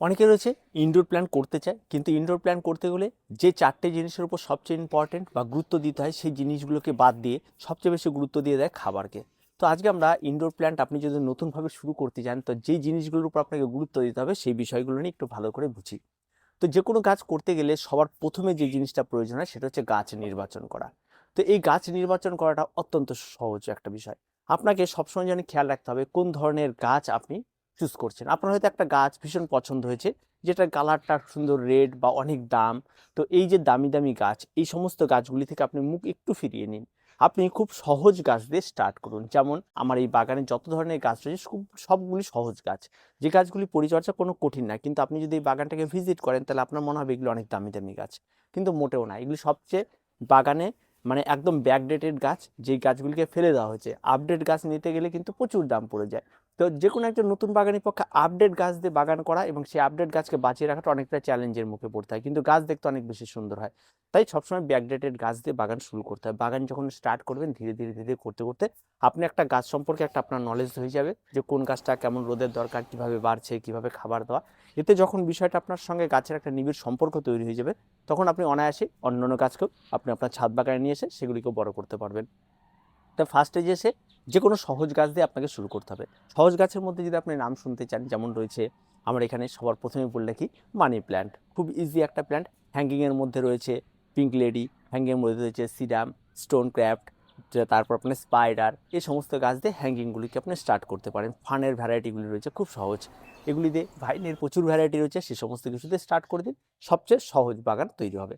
অনেকে রয়েছে indoor plant করতে চায়, কিন্তু ইনডোর প্ল্যান করতে গেলে যে চারটে জিনিসের উপর সবচেয়ে ইম্পর্টেন্ট বা গুরুত্ব দিতে হয় সেই জিনিসগুলোকে বাদ দিয়ে সবচেয়ে বেশি গুরুত্ব দিয়ে দেয় খাবারকে। তো আজকে আমরা ইনডোর প্ল্যান্ট আপনি যদি নতুনভাবে শুরু করতে চান তো যেই জিনিসগুলোর উপর আপনাকে গুরুত্ব দিতে হবে সেই বিষয়গুলো নিয়ে একটু ভালো করে বুঝি। তো যে কোনো গাছ করতে গেলে সবার প্রথমে যে জিনিসটা প্রয়োজন হয় সেটা হচ্ছে গাছ নির্বাচন করা। তো এই গাছ নির্বাচন করাটা অত্যন্ত সহজ একটা বিষয়। আপনাকে সবসময় যেন খেয়াল রাখতে হবে কোন ধরনের গাছ আপনি চুজ করছেন। আপনার হয়তো একটা গাছ ভীষণ পছন্দ হয়েছে যেটার কালারটা সুন্দর রেড বা অনেক দাম। তো এই যে দামি দামি গাছ, এই সমস্ত গাছগুলি থেকে আপনি মুখ একটু ফিরিয়ে নিন। আপনি খুব সহজ গাছ দিয়ে স্টার্ট করুন। যেমন আমার এই বাগানে যত ধরনের গাছ রয়েছে, খুব সবগুলি সহজ গাছ। যে গাছগুলি পরিচর্যা কোনো কঠিন না, কিন্তু আপনি যদি এই বাগানটাকে ভিজিট করেন, তাহলে আপনার মনে হবে এগুলো অনেক দামি দামি গাছ। কিন্তু মোটেও না, এগুলি সবচেয়ে বাগানে মানে একদম ব্যাকডেটেড গাছ, যেই গাছগুলিকে ফেলে দেওয়া হয়েছে। আপডেট গাছ নিতে গেলে কিন্তু প্রচুর দাম পড়ে যায়। তো যে কোনো একজন নতুন বাগানের পক্ষে আপডেট গাছ দিয়ে বাগান করা এবং সেই আপডেট গাছকে বাঁচিয়ে রাখাটা অনেকটা চ্যালেঞ্জের মুখে পড়তে হয়। কিন্তু গাছ দেখতে অনেক বেশি সুন্দর হয়। তাই সবসময় ব্যাকডেটেড গাছ দিয়ে বাগান শুরু করতে হয়। বাগান যখন স্টার্ট করবেন, ধীরে ধীরে ধীরে করতে করতে আপনি একটা গাছ সম্পর্কে একটা আপনার নলেজ হয়ে যাবে যে কোন গাছটা কেমন রোদের দরকার, কীভাবে বাড়ছে, কীভাবে খাবার দেওয়া। এতে যখন বিষয়টা আপনার সঙ্গে গাছের একটা নিবিড় সম্পর্ক তৈরি হয়ে যাবে, তখন আপনি অনায়াসে অন্য অন্য গাছকেও আপনি আপনার ছাদ বাগানে নিয়ে এসে সেগুলিকেও বড় করতে পারবেন। তা ফার্স্টে যে এসে যে কোনো সহজ গাছ দিয়ে আপনাকে শুরু করতে হবে। সহজ গাছের মধ্যে যদি আপনি নাম শুনতে চান, যেমন রয়েছে, আমার এখানে সবার প্রথমে বললে কি মানি প্ল্যান্ট খুব ইজি একটা প্ল্যান্ট হ্যাঙ্গিংয়ের মধ্যে রয়েছে পিঙ্ক লেডি হ্যাঙ্গিংয়ের মধ্যে রয়েছে সিডাম স্টোন ক্র্যাফট তারপর আপনার স্পাইডার এই সমস্ত গাছ দিয়ে হ্যাঙ্গিংগুলিকে আপনি স্টার্ট করতে পারেন। ফানের ভ্যারাইটিগুলি রয়েছে, খুব সহজ। এগুলি দিয়ে ভাইনের প্রচুর ভ্যারাইটি রয়েছে, সে সমস্ত কিছু দিয়ে স্টার্ট করে দিন। সবচেয়ে সহজ বাগান তৈরি হবে।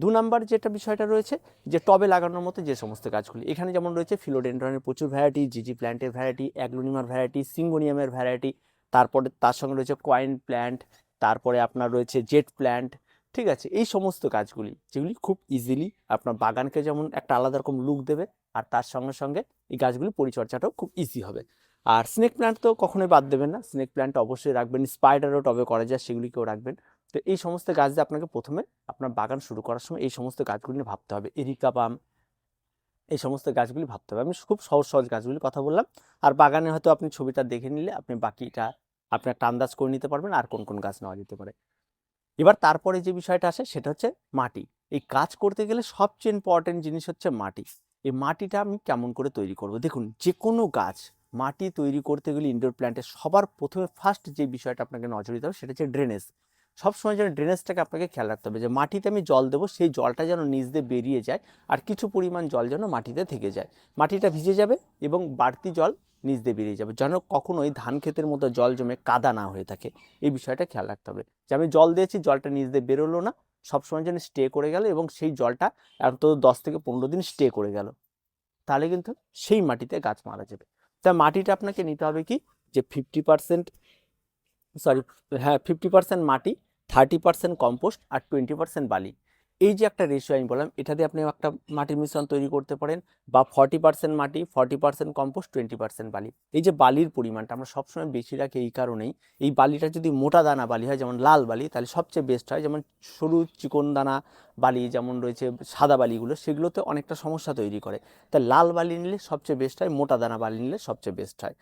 দু নাম্বার যেটা বিষয়টা রয়েছে, যে টবে লাগানোর মতো যে সমস্ত গাছগুলি এখানে যেমন রয়েছে ফিলোডেন্ড্রনের প্রচুর ভ্যারাইটি জিজি প্ল্যান্টের ভ্যারাইটি অ্যাগ্লোনিমার ভ্যারাইটি সিঙ্গোনিয়ামের ভ্যারাইটি তারপরে তার সঙ্গে রয়েছে কয়েন প্ল্যান্ট তারপরে আপনার রয়েছে জেট প্ল্যান্ট ঠিক আছে? এই সমস্ত গাছগুলি যেগুলি খুব ইজিলি আপনার বাগানকে যেমন একটা আলাদা রকম লুক দেবে, আর তার সঙ্গে সঙ্গে এই গাছগুলি পরিচর্যাটাও খুব ইজি হবে। আর স্নেক প্ল্যান্ট তো কখনোই বাদ দেবেন না স্নেক প্ল্যান্ট অবশ্যই রাখবেন স্পাইডারও টবে করা যায়, সেগুলিকেও রাখবেন। তো এই সমস্ত গাছ দিয়ে আপনাকে প্রথমে আপনার বাগান শুরু করার সময় এই সমস্ত গাছগুলি নিয়ে ভাবতে হবে। এরিকা পাম এই সমস্ত গাছগুলি ভাবতে হবে। আমি খুব সহজ সহজ গাছগুলির কথা বললাম। আর বাগানে হয়তো আপনি ছবিটা দেখে নিলে আপনি বাকিটা আপনি একটা আন্দাজ করে নিতে পারবেন আর কোন কোন গাছ নেওয়া যেতে পারে। এবার তারপরে যে বিষয়টা আসে সেটা হচ্ছে মাটি। এই কাজ করতে গেলে সবচেয়ে ইম্পর্টেন্ট জিনিস হচ্ছে মাটি। এই মাটিটা আমি কেমন করে তৈরি করব? দেখুন যে কোনো গাছ মাটি তৈরি করতে গেলে ইনডোর প্ল্যান্টে সবার প্রথমে ফার্স্ট যে বিষয়টা আপনাকে নজর দিতে হবে সেটা হচ্ছে ড্রেনেজ সবসময় যেন ড্রেনেজটাকে আপনাকে খেয়াল রাখতে হবে যে মাটিতে আমি জল দেবো, সেই জলটা যেন নিচ দিয়ে বেরিয়ে যায় আর কিছু পরিমাণ জল যেন মাটিতে থেকে যায়। মাটিটা ভিজে যাবে এবং বাড়তি জল নিচ দিয়ে বেরিয়ে যাবে, যেন কখনোই ধান ক্ষেতের মতো জল জমে কাদা না হয়ে থাকে। এই বিষয়টা খেয়াল রাখতে হবে যে আমি জল দিয়েছি, জলটা নিচ দিয়ে বেরোলো না, সবসময় যেন স্টে করে গেল এবং সেই জলটা অন্তত দশ থেকে পনেরো দিন স্টে করে গেল। তাহলে কিন্তু সেই মাটিতে গাছ মারা যাবে। তাই মাটিটা আপনাকে নিতে হবে কি? যে ফিফটি পার্সেন্ট সরি হ্যাঁ ফিফটি পার্সেন্ট মাটি থার্টি পার্সেন্ট কম্পোস্ট আর টোয়েন্টি পার্সেন্ট বালি। এই যে একটা রেশিও আমি বললাম, এটা দিয়ে আপনি একটা মাটির মিশ্রণ তৈরি করতে পারেন বা ফর্টি পার্সেন্ট মাটি forty percent compost twenty percent বালি। এই যে বালির পরিমাণটা আমরা সবসময় বেশি রাখি এই কারণেই, এই বালিটা যদি মোটা দানা বালি হয়, যেমন লাল বালি, তাহলে সবচেয়ে বেস্ট হয়। যেমন সরু চিকন দানা বালি যেমন রয়েছে, সাদা বালিগুলো, সেগুলোতে অনেকটা সমস্যা তৈরি করে। তাই লাল বালি নিলে সবচেয়ে বেস্ট হয়, মোটা দানা বালি নিলে সবচেয়ে বেস্ট হয়।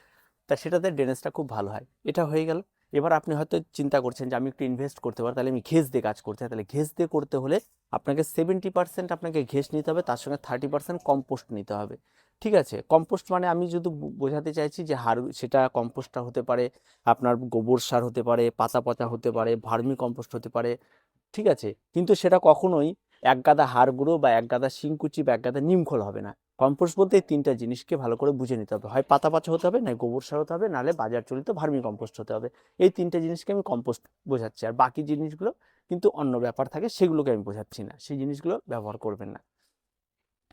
তা সেটাতে ড্রেনেজটা খুব ভালো হয়। এটা হয়ে গেল। এবার আপনি হয়তো চিন্তা করছেন যে আমি একটু ইনভেস্ট করতে পারি তাহলে আমি ঘেস দিয়ে কাজ করতে তাহলে ঘেস দিয়ে করতে হলে আপনাকে সেভেন্টি পার্সেন্ট আপনাকে ঘেস নিতে হবে, তার সঙ্গে থার্টি পার্সেন্ট কম্পোস্ট নিতে হবে। ঠিক আছে? কম্পোস্ট মানে আমি যদি বোঝাতে চাইছি যে হার, সেটা কম্পোস্টটা হতে পারে, আপনার গোবর সার হতে পারে, পাতা পচা হতে পারে, ভার্মি কম্পোস্ট হতে পারে, ঠিক আছে? কিন্তু সেটা কখনোই এক গাদা হাড় গুঁড়ো বা এক গাদা শিংকুচি বা এক গাদা নিমখোল হবে না। কম্পোস্ট বলতে এই তিনটা জিনিসকে ভালো করে বুঝে নিতে হবে। হয় পাতা পচা হতে হবে না গোবর সার হতে হবে নাহলে বাজার চলিত ভার্মি কম্পোস্ট হতে হবে। এই তিনটে জিনিসকে আমি কম্পোস্ট বোঝাচ্ছি। আর বাকি জিনিসগুলো কিন্তু অন্য ব্যাপার থাকে, সেগুলোকে আমি বোঝাচ্ছি না। সেই জিনিসগুলো ব্যবহার করবেন না।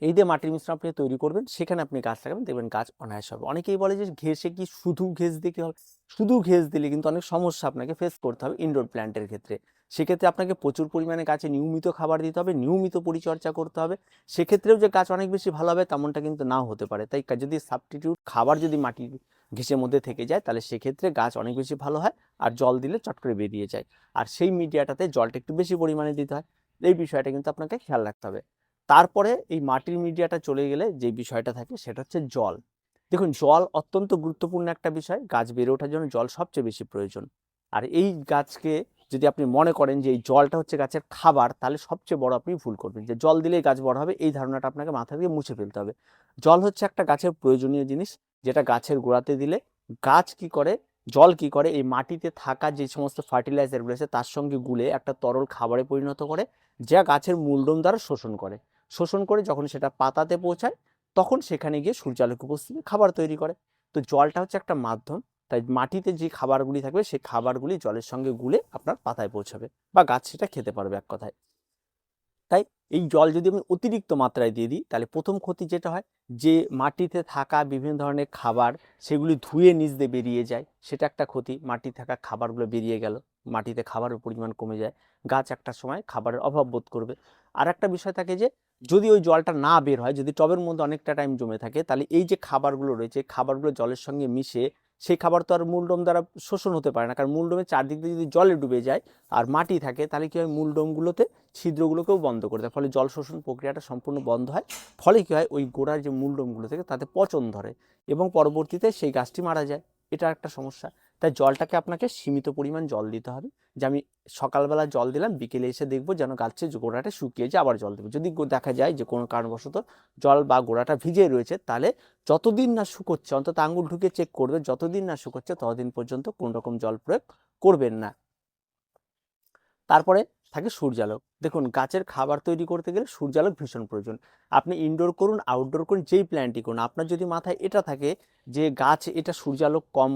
এই দিয়ে মাটির মিশ্রণ আপনি তৈরি করবেন, সেখানে আপনি গাছ লাগাবেন, দেখবেন গাছ অনায়াস হবে। অনেকেই বলে যে ঘেসে কি শুধু ঘেস দিয়ে কি হবে? শুধু ঘেস দিলে কিন্তু অনেক সমস্যা আপনাকে ফেস করতে হবে ইনডোর প্ল্যান্টের ক্ষেত্রে। সেক্ষেত্রে আপনাকে প্রচুর পরিমাণে গাছে নিয়মিত খাবার দিতে হবে, নিয়মিত পরিচর্যা করতে হবে। সেক্ষেত্রেও যে গাছ অনেক বেশি ভালো হবে তেমনটা কিন্তু নাও হতে পারে। তাই যদি সাবস্টিটিউট খাবার যদি মাটির ঘেসের মধ্যে থেকে যায়, তাহলে সেক্ষেত্রে গাছ অনেক বেশি ভালো হয় আর জল দিলে চট করে বেরিয়ে যায়। আর সেই মিডিয়াটাতে জলটা একটু বেশি পরিমাণে দিতে হয়। এই বিষয়টা কিন্তু আপনাকে খেয়াল রাখতে হবে। তারপরে এই মাটির মিডিয়াটা চলে গেলে যে বিষয়টা থাকে সেটা হচ্ছে জল। দেখুন, জল অত্যন্ত গুরুত্বপূর্ণ একটা বিষয়। গাছ বেড়ে ওঠার জন্য জল সবচেয়ে বেশি প্রয়োজন। আর এই গাছকে যদি আপনি মনে করেন যে এই জলটা হচ্ছে গাছের খাবার, তাহলে সবচেয়ে বড় আপনি ভুল করবেন যে জল দিলেই গাছ বড় হবে, এই ধারণাটা আপনাকে মাথা থেকে মুছে ফেলতে হবে। জল হচ্ছে একটা গাছের প্রয়োজনীয় জিনিস যেটা গাছের গোড়াতে দিলে গাছ কি করে, জল কি করে, এই মাটিতে থাকা যে সমস্ত ফার্টিলাইজার রয়েছে তার সঙ্গে গুলে একটা তরল খাবারে পরিণত করে, যা গাছের মূলডোম দ্বারা শোষণ করে। শোষণ করে যখন সেটা পাতাতে পৌঁছায়, তখন সেখানে গিয়ে সূর্যালোক উপস্থিতি খাবার তৈরি করে। তো জলটা হচ্ছে একটা মাধ্যম তাই মাটিতে যে খাবারগুলি থাকবে, সেই খাবারগুলি জলের সঙ্গে গুলে আপনার পাতায় পৌঁছাবে বা গাছ সেটা খেতে পারবে এক কথায়। তাই এই জল যদি আমি অতিরিক্ত মাত্রায় দিয়ে দিই, তাহলে প্রথম ক্ষতি যেটা হয়, যে মাটিতে থাকা বিভিন্ন ধরনের খাবার সেগুলি ধুয়ে নিচ দিয়ে বেরিয়ে যায়, সেটা একটা ক্ষতি। মাটি থাকা খাবারগুলো বেরিয়ে গেল, মাটিতে খাবারের পরিমাণ কমে যায়, গাছ একটা সময় খাবারের অভাব বোধ করবে। আর একটা বিষয় থাকে যে, যদি ওই জলটা না বের হয়, যদি টবের মধ্যে অনেকটা টাইম জমে থাকে, তাহলে এই যে খাবারগুলো রয়েছে, খাবারগুলো জলের সঙ্গে মিশে সেই খাবার তো আর মূলডোম দ্বারা শোষণ হতে পারে না। কারণ মূলডোমের চারদিক দিয়ে যদি জলে ডুবে যায় আর মাটি থাকে, তাহলে কী হয়? মূলডোমগুলোতে ছিদ্রগুলোকেও বন্ধ করে দেয়। ফলে জল শোষণ প্রক্রিয়াটা সম্পূর্ণ বন্ধ হয়। ফলে কী হয়? ওই গোড়ার যে মূলডোমগুলো থেকে তাতে পচন ধরে এবং পরবর্তীতে সেই গাছটি মারা যায়। এটা একটা সমস্যা। তাই জলটাকে আপনাকে সীমিত পরিমাণ জল দিতে হবে। যে আমি সকালবেলা জল দিলাম, বিকেলে এসে দেখব যেন গাছের গোড়াটা শুকিয়ে যায় আবার জল দেবো। যদি দেখা যায় যে কোনো কারণবশত জল বা গোড়াটা ভিজে রয়েছে, তাহলে যতদিন না শুকোচ্ছে, অন্তত আঙুল ঢুকে চেক করবে, যতদিন না শুকোচ্ছে ততদিন পর্যন্ত কোনো রকম জল প্রয়োগ করবেন না। তারপরে থাকে সূর্যালোক। দেখুন, গাছের খাবার তৈরি করতে গেলে সূর্যালোক ভীষণ প্রয়োজন। আপনি ইনডোর করুন আউটডোর করুন, যেই প্ল্যান্টই করুন, আপনার যদি মাথায় এটা থাকে যে গাছ, এটা সূর্যালোক কম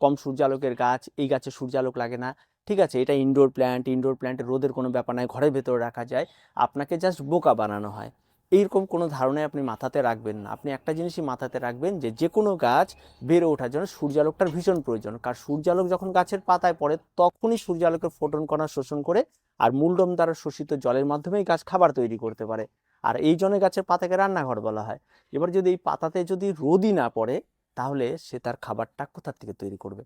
কম সূর্যালোকের গাছ, এই গাছে সূর্যালোক লাগে না। ঠিক আছে, এটা ইনডোর প্ল্যান্ট ইনডোর প্ল্যান্টে রোদের কোনো ব্যাপার নাই, ঘরের ভেতরে রাখা যায়। আপনাকে জাস্ট বোকা বানানো হয়। এইরকম কোনো ধারণায় আপনি মাথাতে রাখবেন না। আপনি একটা জিনিসই মাথাতে রাখবেন যে যে কোনো গাছ বেড়ে ওঠার জন্য সূর্যালোকটার ভীষণ প্রয়োজন। কারণ সূর্যালোক যখন গাছের পাতায় পড়ে, তখনই সূর্যালোকের ফোটন, কণা শোষণ করে আর মূলডোম দ্বারা শোষিত জলের মাধ্যমেই গাছ খাবার তৈরি করতে পারে। আর এই জন্য গাছের পাতাকে রান্নাঘর বলা হয়। এবার যদি এই পাতাতে যদি রোদই না পড়ে তাহলে সে তার খাবারটা কোথার থেকে তৈরি করবে?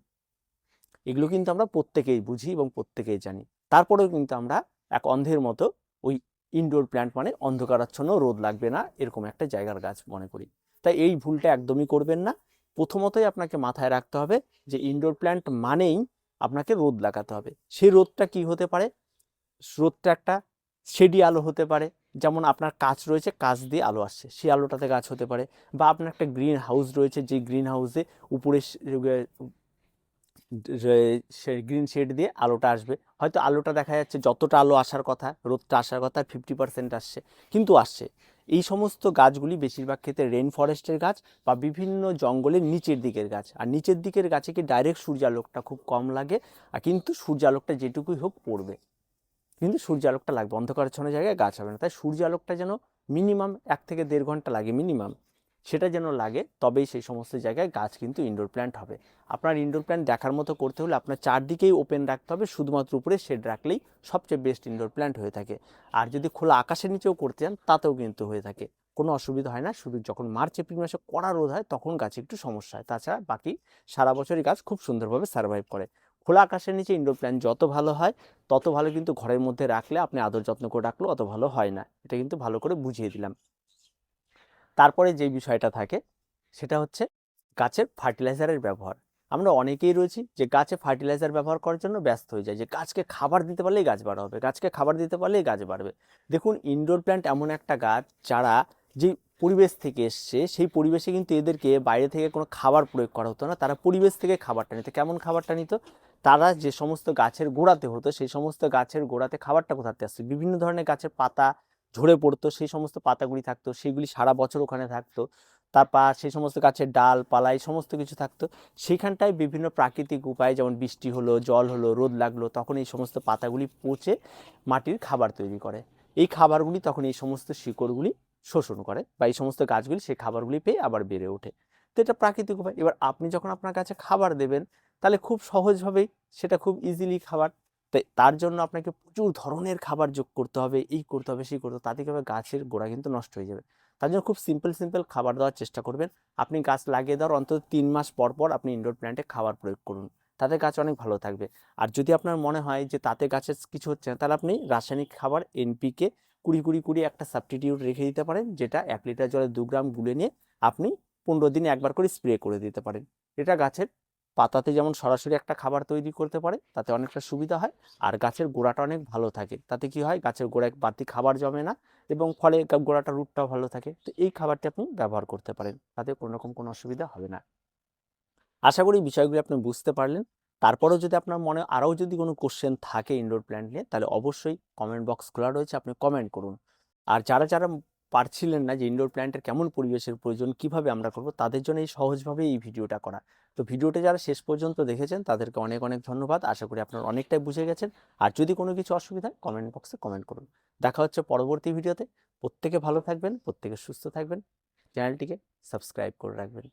এগুলো কিন্তু আমরা প্রত্যেকেই বুঝি এবং প্রত্যেকেই জানি। তারপরেও কিন্তু আমরা এক অন্ধের মতো ওই ইনডোর প্ল্যান্ট মানে অন্ধকারাচ্ছন্ন রোদ লাগবে না এরকম একটা জায়গার গাছ মনে করি। তাই এই ভুলটা একদমই করবেন না। প্রথমতই আপনাকে মাথায় রাখতে হবে যে ইনডোর প্ল্যান্ট মানেই আপনাকে রোদ লাগাতে হবে। সেই রোদটা কি হতে পারে? রোদটা একটা শেডি আলো হতে পারে। যেমন আপনার কাচ রয়েছে, কাচ দিয়ে আলো আসছে। সেই আলোটাতে গাছ হতে পারে বা আপনার একটা গ্রিন হাউস রয়েছে, যে গ্রিন হাউসে উপরে গ্রিন শেড দিয়ে আলোটা আসবে। হয়তো আলোটা দেখা যাচ্ছে যতটা আলো আসার কথা, রোদটা আসার কথা ফিফটি পার্সেন্ট আসছে, কিন্তু আসছে। এই সমস্ত গাছগুলি বেশিরভাগ ক্ষেত্রে রেন ফরেস্টের গাছ বা বিভিন্ন জঙ্গলের নিচের দিকের গাছ। আর নিচের দিকের গাছে কি ডাইরেক্ট সূর্যালোকটা খুব কম লাগে, আর কিন্তু সূর্যালোকটা যেটুকুই হোক পড়বে। কিন্তু সূর্যালোকটা লাগবে। অন্ধকারাচ্ছন্ন জায়গায় গাছ হবে না। তাই সূর্য আলোকটা যেন মিনিমাম এক থেকে দেড় ঘণ্টা লাগে মিনিমাম সেটা যেন লাগে, তবেই সেই সমস্ত জায়গায় গাছ কিন্তু ইনডোর প্ল্যান্ট হবে। আপনার ইনডোর প্ল্যান্ট দেখার মতো করতে হলে আপনার চারদিকেই ওপেন রাখতে হবে। শুধুমাত্র উপরে শেড রাখলেই সবচেয়ে বেস্ট ইনডোর প্ল্যান্ট হয়ে থাকে। আর যদি খোলা আকাশের নিচেও করতে চান, তাতেও কিন্তু হয়ে থাকে। কোনো অসুবিধা হয় না। শুধু যখন মার্চ, এপ্রিল মাসে কড়া রোদ হয়, তখন গাছে একটু সমস্যা হয়। তাছাড়া বাকি সারা বছরই গাছ খুব সুন্দরভাবে সার্ভাইভ করে। খোলা আকাশের নিচে ইনডোর প্ল্যান্ট যত ভালো হয়, তত ভালো কিন্তু ঘরের মধ্যে রাখলে আপনি আদর যত্ন করে রাখলেও অত ভালো হয় না। এটা কিন্তু ভালো করে বুঝিয়ে দিলাম। তারপরে যে বিষয়টা থাকে, সেটা হচ্ছে গাছের ফার্টিলাইজারের ব্যবহার। আমরা অনেকেই রয়েছি যে গাছে ফার্টিলাইজার ব্যবহার করার জন্য ব্যস্ত হয়ে যায় যে গাছকে খাবার দিতে পারলেই গাছ বাড়া হবে গাছকে খাবার দিতে পারলেই গাছ বাড়বে। দেখুন ইনডোর প্ল্যান্ট এমন একটা গাছ যারা যে পরিবেশ থেকে এসছে, সেই পরিবেশে কিন্তু এদেরকে বাইরে থেকে কোনো খাবার প্রয়োগ করা হতো না। তারা পরিবেশ থেকে খাবারটা নিত। কেমন খাবারটা নিত? তারা যে সমস্ত গাছের গোড়াতে হতো, সেই সমস্ত গাছের গোড়াতে খাবারটা কোথাতে আসতো? বিভিন্ন ধরনের গাছের পাতা ঝরে পড়তো, সেই সমস্ত পাতাগুলি থাকতো, সেগুলি সারা বছর ওখানে থাকতো। তারপর সেই সমস্ত গাছের ডাল পালা এই সমস্ত কিছু থাকতো। সেখানটায় বিভিন্ন প্রাকৃতিক উপায় যেমন বৃষ্টি হলো, জল হলো, রোদ লাগল, তখন এই সমস্ত পাতাগুলি পচে মাটির খাবার তৈরি করে। এই খাবারগুলি তখন এই সমস্ত শিকড়গুলি শোষণ করে বা এই সমস্ত গাছগুলি সেই খাবারগুলি পেয়ে আবার বেড়ে ওঠে। তো এটা প্রাকৃতিক উপায়। এবার আপনি যখন আপনার কাছে খাবার দেবেন, তাহলে খুব সহজভাবেই সেটা খুব ইজিলি খাবার। তাই তার জন্য আপনাকে প্রচুর ধরনের খাবার যোগ করতে হবে, এই করতে হবে, সেই করতে হবে, তাতে কি হবে? গাছের গোড়া কিন্তু নষ্ট হয়ে যাবে। তার জন্য খুব সিম্পল সিম্পল খাবার দেওয়ার চেষ্টা করবেন। আপনি গাছ লাগিয়ে দেওয়ার অন্তত তিন মাস পর পর আপনি ইনডোর প্ল্যান্টে খাবার প্রয়োগ করুন। তাতে গাছ অনেক ভালো থাকবে। আর যদি আপনার মনে হয় যে তাতে গাছের কিছু হচ্ছে না, তাহলে আপনি রাসায়নিক খাবার এনপিকে কুড়ি কুড়ি কুড়ি একটা সাবস্টিটিউট রেখে দিতে পারেন, যেটা এক লিটার জলে দু গ্রাম গুলে নিয়ে আপনি পনেরো দিনে একবার করে স্প্রে করে দিতে পারেন। এটা গাছের পাতাতে যেমন সরাসরি একটা খাবার তৈরি করতে পারে, তাতে অনেকটা সুবিধা হয়। আর গাছের গোড়াটা অনেক ভালো থাকে। তাতে কি হয়, গাছের গোড়ায় বাড়তি খাবার জমে না এবং ফলে গোড়াটা রুটটাও ভালো থাকে। তো এই খাবারটি আপনি ব্যবহার করতে পারেন, তাতে কোনো রকম কোনো অসুবিধা হবে না। আশা করি বিষয়গুলি আপনি বুঝতে পারলেন। তারপরেও যদি আপনার মনে আরও যদি কোনো কোশ্চেন থাকে ইনডোর প্ল্যান্ট নিয়ে, তাহলে অবশ্যই কমেন্ট বক্স খোলা রয়েছে, আপনি কমেন্ট করুন। আর যারা যারা পারছিলেন না যে ইনডোর প্ল্যান্টের কেমন পরিবেশের প্রয়োজন, কীভাবে আমরা করব, তাদের জন্য এই সহজভাবে এই ভিডিওটা করা। তো ভিডিওটা যারা শেষ পর্যন্ত দেখেছেন, তাদেরকে অনেক অনেক ধন্যবাদ। আশা করি আপনারা অনেকটাই বুঝে গেছেন। আর যদি কোনো কিছু অসুবিধা কমেন্ট বক্সে কমেন্ট করুন। দেখা হচ্ছে পরবর্তী ভিডিওতে। প্রত্যেকে ভালো থাকবেন, প্রত্যেকে সুস্থ থাকবেন। চ্যানেলটিকে সাবস্ক্রাইব করে রাখবেন।